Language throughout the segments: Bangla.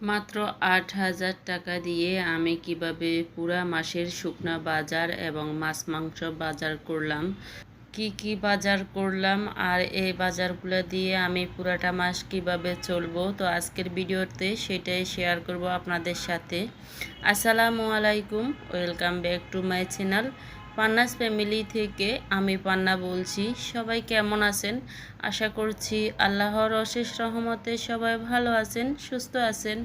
মাত্র আট হাজার টাকা দিয়ে আমি কীভাবে পুরা মাসের শুকনা বাজার এবং মাছ মাংস বাজার করলাম? কি কি বাজার করলাম? আর এই বাজারগুলো দিয়ে আমি পুরাটা মাস কীভাবে চলবো? তো আজকের ভিডিওতে সেটাই শেয়ার করব আপনাদের সাথে। আসসালামু আলাইকুম। Welcome back to my channel Panna's family থেকে আমি পান্না বলছি। সবাই কেমন আছেন? আশা করছি আল্লাহর অশেষ রহমতে সবাই ভালো আছেন, সুস্থ আছেন।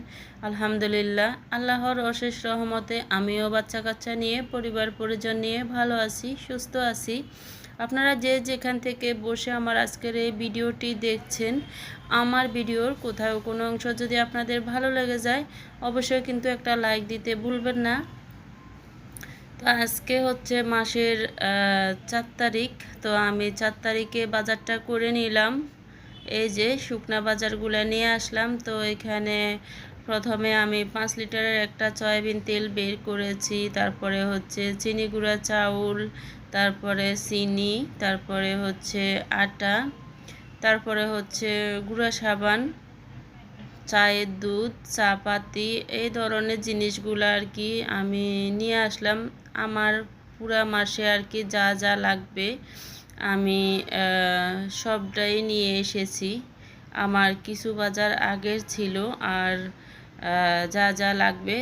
আলহামদুলিল্লাহ, আল্লাহর অশেষ রহমতে আমিও বাচ্চা কাচ্চা নিয়ে, পরিবার পরিজন নিয়ে ভালো আছি, সুস্থ আছি। আপনারা যে যেখান থেকে বসে আমার আজকের এই ভিডিওটি দেখছেন, আমার ভিডিওর কোথাও কোনো অংশ যদি আপনাদের ভালো লেগে যায়, অবশ্যই কিন্তু একটা লাইক দিতে ভুলবেন না। তো আজকে হচ্ছে মাসের চার তারিখ। তো আমি চার তারিখে বাজারটা করে নিলাম। এই যে শুকনা বাজারগুলো নিয়ে আসলাম। তো এখানে প্রথমে আমি পাঁচ লিটারের একটা সয়াবিন তেল বের করেছি। তারপরে হচ্ছে চিনি গুঁড়া, চাউল, তারপরে চিনি, তারপরে হচ্ছে আটা, তারপরে হচ্ছে গুঁড়া সাবান, চায়ের দুধ চা পাতি এই ধরনের জিনিসগুলো আর কি আমি নিয়ে আসলাম। আমার পুরা মাসে আর কি যা যা লাগবে, আমি সবটাই নিয়ে এসেছি। আমার কিছু বাজার আগের ছিল আর যা যা লাগবে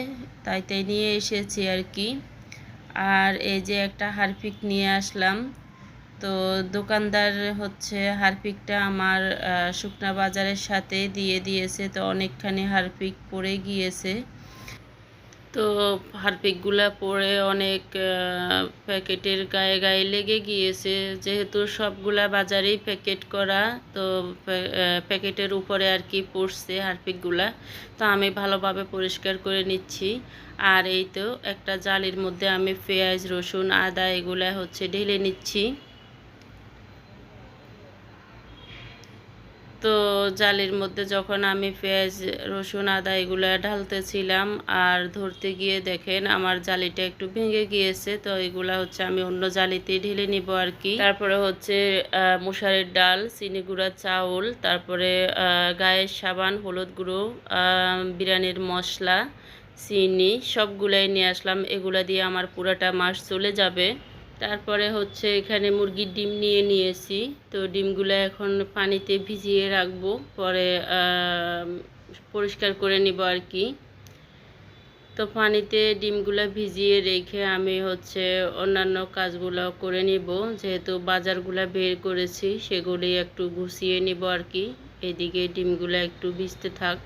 তাই তাই নিয়ে এসেছি আর কি। আর এই যে একটা হারপিক নিয়ে আসলাম। তো দোকানদার হচ্ছে হারপিকটা আমার শুকনা বাজারের সাথে দিয়ে দিয়েছে। তো অনেকখানি হারপিক পড়ে গিয়েছে। তো হারপিকগুলা পরে অনেক প্যাকেটের গায়ে গায়ে লেগে গিয়েছে। যেহেতু সবগুলা বাজারেই প্যাকেট করা, তো প্যাকেটের উপরে আর কি পড়ছে হারপিকগুলা। তো আমি ভালোভাবে পরিষ্কার করে নিচ্ছি। আর এই তো একটা জালির মধ্যে আমি পেঁয়াজ, রসুন, আদা এগুলা হচ্ছে ঢেলে নিচ্ছি। তো জালির মধ্যে যখন আমি পেঁয়াজ, রসুন, আদা এগুলো ঢালতেছিলাম আর ধরতে গিয়ে দেখেন আমার জালিটা একটু ভেঙে গিয়েছে, তো এগুলা হচ্ছে আমি অন্য জালিতে ঢেলে নিব আর কি। তারপরে হচ্ছে মশারের ডাল, চিনি গুঁড়া, চাউল, তারপরে গায়ের সাবান, হলুদ গুঁড়ো বিরিয়ানির মশলা, চিনি সবগুলাই নিয়ে আসলাম। এগুলা দিয়ে আমার পুরাটা মাস চলে যাবে। তারপরে হচ্ছে এখানে মুরগির ডিম নিয়ে নিয়েছি। তো ডিমগুলো এখন পানিতে ভিজিয়ে রাখব, পরে পরিষ্কার করে নিব আর কি। তো পানিতে ডিমগুলো ভিজিয়ে রেখে আমি হচ্ছে অন্যান্য কাজগুলো করে নিব। যেহেতু বাজারগুলো বের করেছি, সেগুলি একটু গুছিয়ে নিব আর কি। এদিকে ডিমগুলো একটু ভিজতে থাক।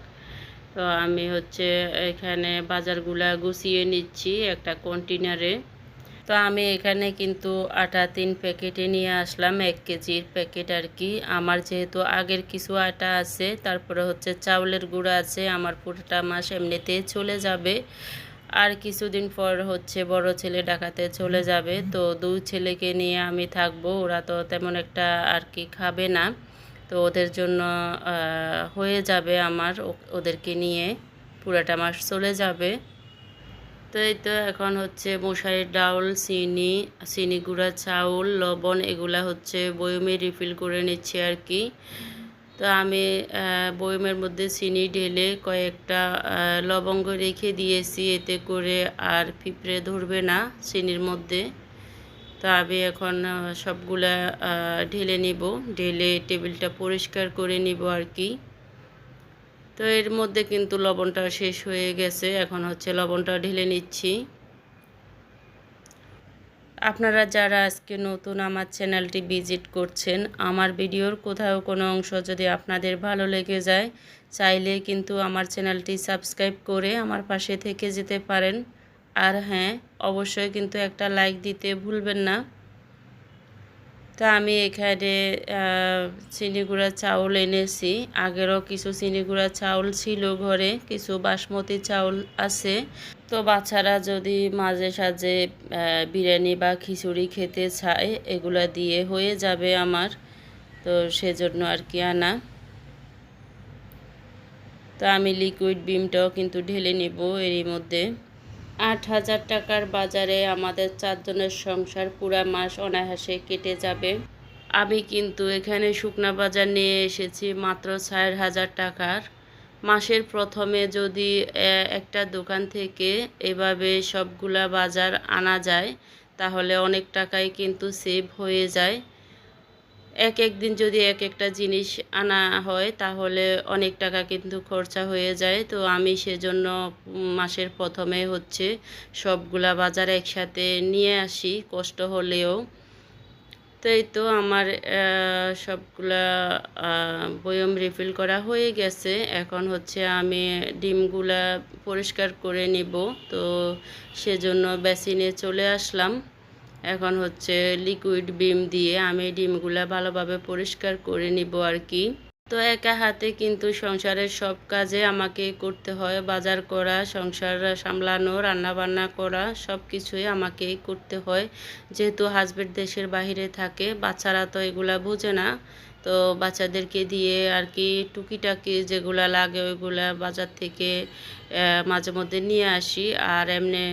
তো আমি হচ্ছে এখানে বাজারগুলো গুছিয়ে নিচ্ছি একটা কন্টেনারে তো আমি এখানে কিন্তু আটা তিন প্যাকেটে নিয়ে আসলাম, এক কেজির প্যাকেট আর কি। আমার যেহেতু আগের কিছু আটা আছে, তারপরে হচ্ছে চাউলের গুঁড়া আছে, আমার পুরোটা মাস এমনিতেই চলে যাবে। আর কিছুদিন পর হচ্ছে বড় ছেলে ডাকাতে চলে যাবে, তো দুই ছেলেকে নিয়ে আমি থাকব, ওরা তো তেমন একটা আর কি খাবে না। তো ওদের জন্য হয়ে যাবে আমার ওদেরকে নিয়ে পুরাটা মাস চলে যাবে। তো এই তো এখন হচ্ছে মশারির ডাউল, চিনি চিনি গুঁড়া, চাউল, লবণ, এগুলা হচ্ছে বয়মে রিফিল করে নিচ্ছি আর কি। তো আমি বয়মের মধ্যে চিনি ঢেলে কয়েকটা লবঙ্গ রেখে দিয়েছি এতে করে আর পিঁপড়ে ধরবে না চিনির মধ্যে। তো আমি এখন সবগুলা ঢেলে নিব। ঢেলে টেবিলটা পরিষ্কার করে নিব আর কি। তো এর মধ্যে কিন্তু লবণটা শেষ হয়ে গেছে। এখন হচ্ছে লবণটা ঢেলে নিচ্ছি। আপনারা যারা আজকে নতুন আমার চ্যানেলটি ভিজিট করছেন, আমার ভিডিওর কোথাও কোনো অংশ যদি আপনাদের ভালো লেগে যায়, চাইলে কিন্তু আমার চ্যানেলটি সাবস্ক্রাইব করে আমার পাশে থেকে যেতে পারেন। আর হ্যাঁ অবশ্যই কিন্তু একটা লাইক দিতে ভুলবেন না। তা আমি এখানে চিনি গুঁড়া চাউল এনেছি। আগেরও কিছু চিনি গুঁড়া চাউল ছিল ঘরে, কিছু বাসমতি চাউল আছে। তো বাচ্চারা যদি মাঝে সাঝে বিরিয়ানি বা খিচুড়ি খেতে চায়, এগুলা দিয়ে হয়ে যাবে আমার। তো সেজন্য আর কি আনা। তো আমি লিকুইড বিমটাও কিন্তু ঢেলে নেব এরই মধ্যে। আট হাজার টাকার বাজারে আমাদের চারজনের সংসার পুরা মাস অনায়াসে কেটে যাবে। আমি কিন্তু এখানে শুকনা বাজার নিয়ে এসেছি মাত্র চার হাজার টাকার। মাসের প্রথমে যদি একটা দোকান থেকে এভাবে সবগুলা বাজার আনা যায়, তাহলে অনেক টাকাই কিন্তু সেভ হয়ে যায়। এক এক দিন যদি এক একটা জিনিস আনা হয়, তাহলে অনেক টাকা কিন্তু খরচা হয়ে যায়। তো আমি সেজন্য মাসের প্রথমে হচ্ছে সবগুলা বাজার একসাথে নিয়ে আসি, কষ্ট হলেও। তো এই তো আমার সবগুলা বয়ম রিফিল করা হয়ে গেছে। এখন হচ্ছে আমি ডিমগুলা পরিষ্কার করে নিব। তো সেজন্য বেসিনে চলে আসলাম। এখন হচ্ছে লিকুইড বিম দিয়ে আমি ডিমগুলা ভালোভাবে পরিষ্কার করে নিব আর কি। তো একা হাতে কিন্তু সংসারের সব কাজে আমাকে করতে হয়, বাজার করা, সংসার সামলানো রান্না বান্না করা সব কিছুই আমাকে করতে হয়। যেহেতু হাজবেন্ড দেশের বাইরে থাকে, বাচ্চারা তো এগুলা বোঝে না। তো বাচ্চাদেরকে দিয়ে আর কি টুকিটাকি যেগুলা লাগে ওইগুলা বাজার থেকে মাঝে মধ্যে নিয়ে আসি। আর এমনি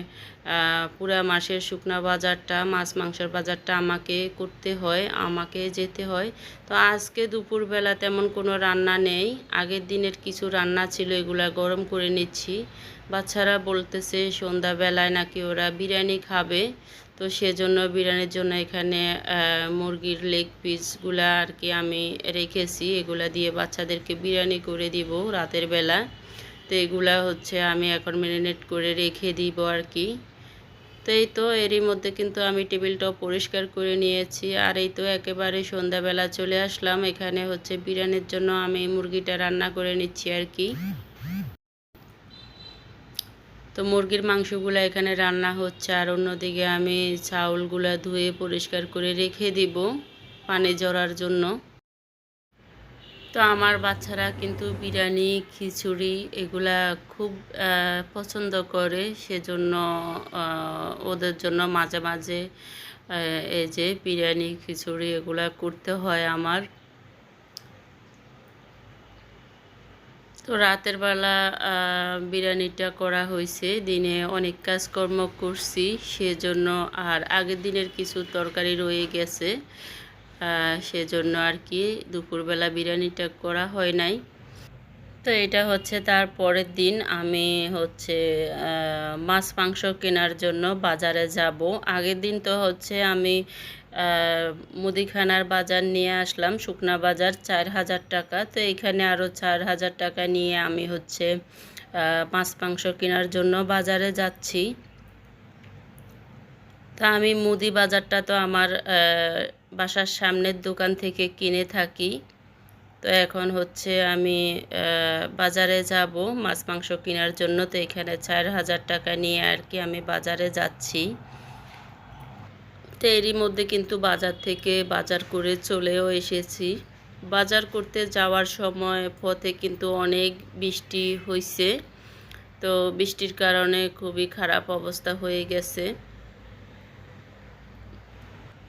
পুরা মাসের শুকনা বাজারটা, মাছ মাংসের বাজারটা আমাকে করতে হয়, আমাকে যেতে হয়। তো আজকে দুপুরবেলা তেমন কোনো রান্না নেই। আগের দিনের কিছু রান্না ছিল, এগুলা গরম করে নিচ্ছি। বাচ্চারা বলতেছে, সন্ধ্যাবেলায় নাকি ওরা বিরিয়ানি খাবে। তো সেজন্য বিরিয়ানির জন্য এখানে মুরগির লেগ পিসগুলা আর কি আমি রেখেছি। এগুলা দিয়ে বাচ্চাদেরকে বিরিয়ানি করে দিব রাতের বেলা। তো এগুলা হচ্ছে আমি এখন ম্যারিনেট করে রেখে দিব আর কি। তো এই তো এরই মধ্যে কিন্তু আমি টেবিলটাও পরিষ্কার করে নিয়েছি। আর এই তো একেবারে সন্ধ্যাবেলা চলে আসলাম। এখানে হচ্ছে বিরিয়ানির জন্য আমি মুরগিটা রান্না করে নিচ্ছি আর কি। তো মুরগির মাংসগুলো এখানে রান্না হচ্ছে। আর অন্যদিকে আমি চাউলগুলো ধুয়ে পরিষ্কার করে রেখে দিব পানি জড়ার জন্য। তো আমার বাচ্চারা কিন্তু বিরিয়ানি, খিচুড়ি এগুলা খুব পছন্দ করে সেজন্য ওদের জন্য মাঝে মাঝে এই যে বিরিয়ানি, খিচুড়ি এগুলা করতে হয় আমার। তো রাতের বেলা বিরিয়ানিটা করা হয়েছে। দিনে অনেক কাজকর্ম করছি সেজন্য আর আগের দিনের কিছু তরকারি রয়ে গেছে। সেজন্য আর কি দুপুরবেলা বিরিয়ানিটা করা হয় নাই। তো এটা হচ্ছে তার পরের দিন আমি হচ্ছে মাছ মাংস কেনার জন্য বাজারে যাব। আগের দিন তো হচ্ছে আমি মুদিখানার বাজার নিয়ে আসলাম, শুকনা বাজার, চার হাজার টাকা। তো এখানে আরও চার হাজার টাকা নিয়ে আমি হচ্ছে মাছ মাংস কেনার জন্য বাজারে যাচ্ছি। তা আমি মুদি বাজারটা তো আমার বাসার সামনের দোকান থেকে কিনে থাকি। তো এখন হচ্ছে আমি বাজারে যাব, মাছ মাংস কেনার জন্য। তো এখানে চার হাজার টাকা নিয়ে আর কি আমি বাজারে যাচ্ছি। তো এরই মধ্যে কিন্তু বাজার থেকে বাজার করে চলেও এসেছি। বাজার করতে যাওয়ার সময় পথে কিন্তু অনেক বৃষ্টি হয়েছে তো বৃষ্টির কারণে খুবই খারাপ অবস্থা হয়ে গেছে।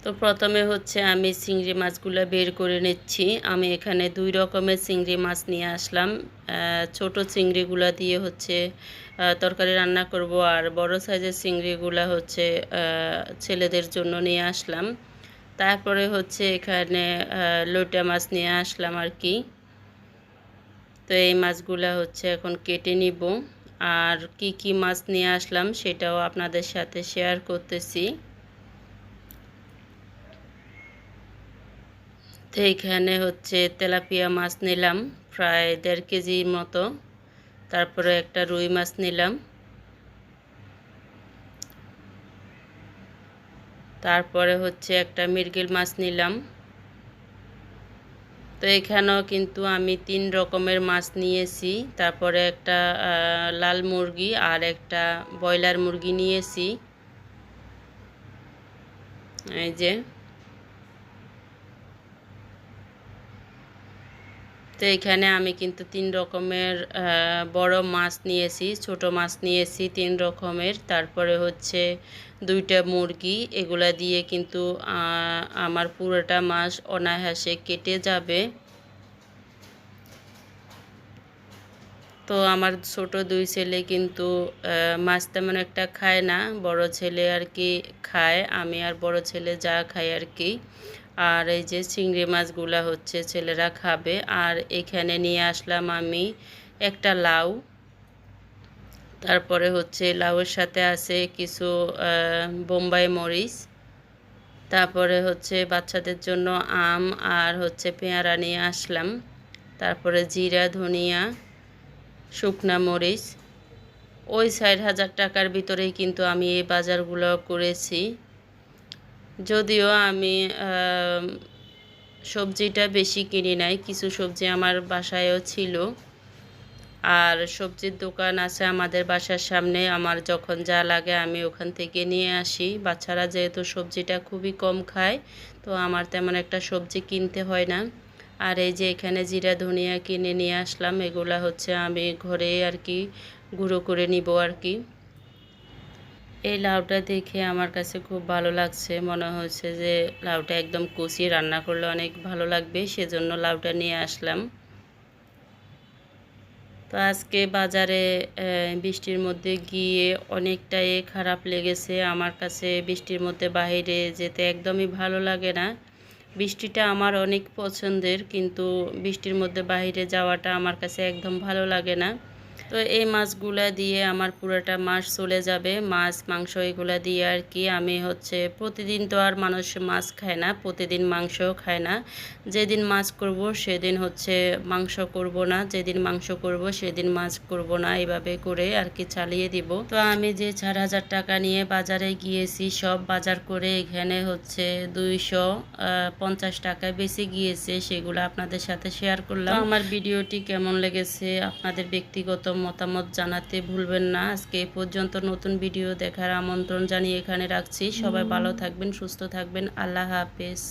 তো প্রথমে হচ্ছে আমি চিংড়ি মাছগুলো বের করে নিচ্ছি। আমি এখানে দুই রকমের চিংড়ি মাছ নিয়ে আসলাম। ছোট চিংড়িগুলো দিয়ে হচ্ছে তরকারি রান্না করব আর বড় সাইজের চিংড়িগুলো হচ্ছে ছেলেদের জন্য নিয়ে আসলাম। তারপরে হচ্ছে এখানে লোটা মাছ নিয়ে আসলাম আর কি। তো এই মাছগুলো হচ্ছে এখন কেটে নিব। আর কি কি মাছ নিয়ে আসলাম সেটাও আপনাদের সাথে শেয়ার করতেছি। তো এইখানে হচ্ছে তেলাপিয়া মাছ নিলাম, প্রায় দেড় কেজির মতো। তারপরে একটা রুই মাছ নিলাম। তারপরে হচ্ছে একটা মৃগেল মাছ নিলাম। তো এখানেও কিন্তু আমি তিন রকমের মাছ নিয়েছি। তারপরে একটা লাল মুরগি আর একটা ব্রয়লার মুরগি নিয়েছি। এই যে। তো এখানে আমি কিন্তু তিন রকমের বড় মাছ নিয়েছি, ছোট মাছ নিয়েছি তিন রকমের। তারপরে হচ্ছে দুইটা মুরগি, এগুলা দিয়ে কিন্তু আমার পুরোটা মাছ অনায়াসে কেটে যাবে। তো আমার ছোট দুই ছেলে কিন্তু মাছ তেমন একটা খায় না, বড় ছেলে আর কি খায়, আমি আর বড় ছেলে যা খাই আর কি। আর এই যে চিংড়ি মাছগুলা হচ্ছে ছেলেরা খাবে। আর এখানে নিয়ে আসলাম আমি একটা লাউ। তারপরে হচ্ছে লাউয়ের সাথে আছে কিছু বোম্বাই মরিচ। তারপরে হচ্ছে বাচ্চাদের জন্য আম আর হচ্ছে পেয়ারা নিয়ে আসলাম। তারপরে জিরা, ধনিয়া, শুকনা মরিচ। ওই ষাট হাজার টাকার ভিতরেই কিন্তু আমি এই বাজারগুলো করেছি। যদিও আমি সবজিটা বেশি কিনি নাই, কিছু সবজি আমার বাসায়ও ছিল। আর সবজির দোকান আছে আমাদের বাসার সামনে, আমার যখন যা লাগে আমি ওখান থেকে নিয়ে আসি। বাচ্চারা যেহেতু সবজিটা খুবই কম খায়, তো আমার তেমন একটা সবজি কিনতে হয় না। আর এই যে এখানে জিরা ধনিয়া কিনে নিয়ে আসলাম, এগুলা হচ্ছে আমি ঘরে আর কি গুঁড়ো করে নিব আর কি। এই লাউটা দেখে আমার কাছে খুব ভালো লাগছে। মনে হচ্ছে যে লাউটা একদম কষিয়ে রান্না করলে অনেক ভালো লাগবে, সেজন্য লাউটা নিয়ে আসলাম। তো আজকে বাজারে বৃষ্টির মধ্যে গিয়ে অনেকটাই খারাপ লেগেছে। আমার কাছে বৃষ্টির মধ্যে বাইরে যেতে একদমই ভালো লাগে না। বৃষ্টিটা আমার অনেক পছন্দের, কিন্তু বৃষ্টির মধ্যে বাইরে যাওয়াটা আমার কাছে একদম ভালো লাগে না। তো এই মাছগুলা দিয়ে আমার পুরোটা মাস চলে যাবে। মাছ, মাংস এগুলা দিয়ে আর কি আমি হচ্ছে প্রতিদিন তো আর মানুষ মাছ খায় না, প্রতিদিন মাংসও খায় না। যেদিন মাছ করব সেদিন হচ্ছে মাংস করব না, যেদিন মাংস করব সেদিন মাছ করব না, এইভাবে করে আর কি চালিয়ে দিব। তো আমি যে চার হাজার টাকা নিয়ে বাজারে গিয়েছি, সব বাজার করে এখানে হচ্ছে দুইশো পঞ্চাশ টাকায় বেশি গিয়েছে, সেগুলো আপনাদের সাথে শেয়ার করলাম। আমার ভিডিওটি কেমন লেগেছে, আপনাদের ব্যক্তিগত মতামত জানাতে ভুলবেন না। আজকে এ পর্যন্ত নতুন ভিডিও দেখার আমন্ত্রণ জানিয়ে এখানে রাখছি। সবাই ভালো থাকবেন সুস্থ থাকবেন। আল্লাহ হাফেজ।